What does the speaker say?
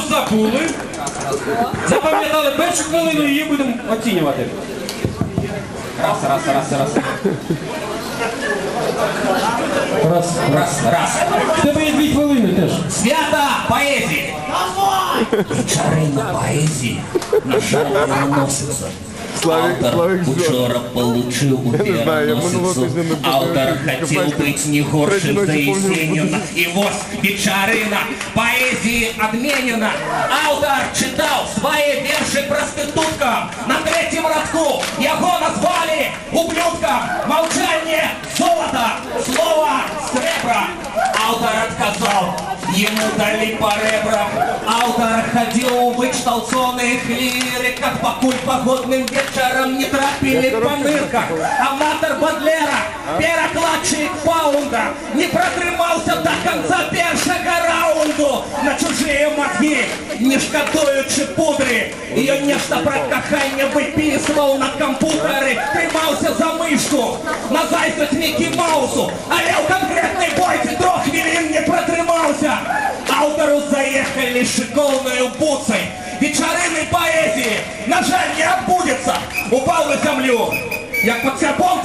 хвилинку забули. Запам'ятали першу хвилину, і її будемо оцінювати. Раз, раз, раз, раз. Раз, раз, раз. В тебе є дві хвилини теж. Свята поэзии! Чарина поезії. на жаль переносится. Славик- Автор Славик учора получил у Я не знаю, я минулого переносицу. тижня не буду Автор хотел быть не горшим за Есенина. И вот вечерина поэзии отменена. Автор читал свои верши проституткам. На третьем рядку его назвали ублюдком. Молчание золото, слово сребра. Автор отказал. Ему дали по ребрам. Автор ходил вычитал сонных лириков, покуль погодным вечером не тропили по нырках. Аматор Бадлера, перекладчик Паунда, не протримался до конца першого раунду. На чужие мозги, не шкодуючи пудри. Ее нечто про кохання виписував на комп'ютери, тримався за мишку, на зайцю Мікі Маусу, але в конкретній Заехали шиковною буцей. Вечерины поэзии, на жаль, не отбудется. Упал на землю, як под серпом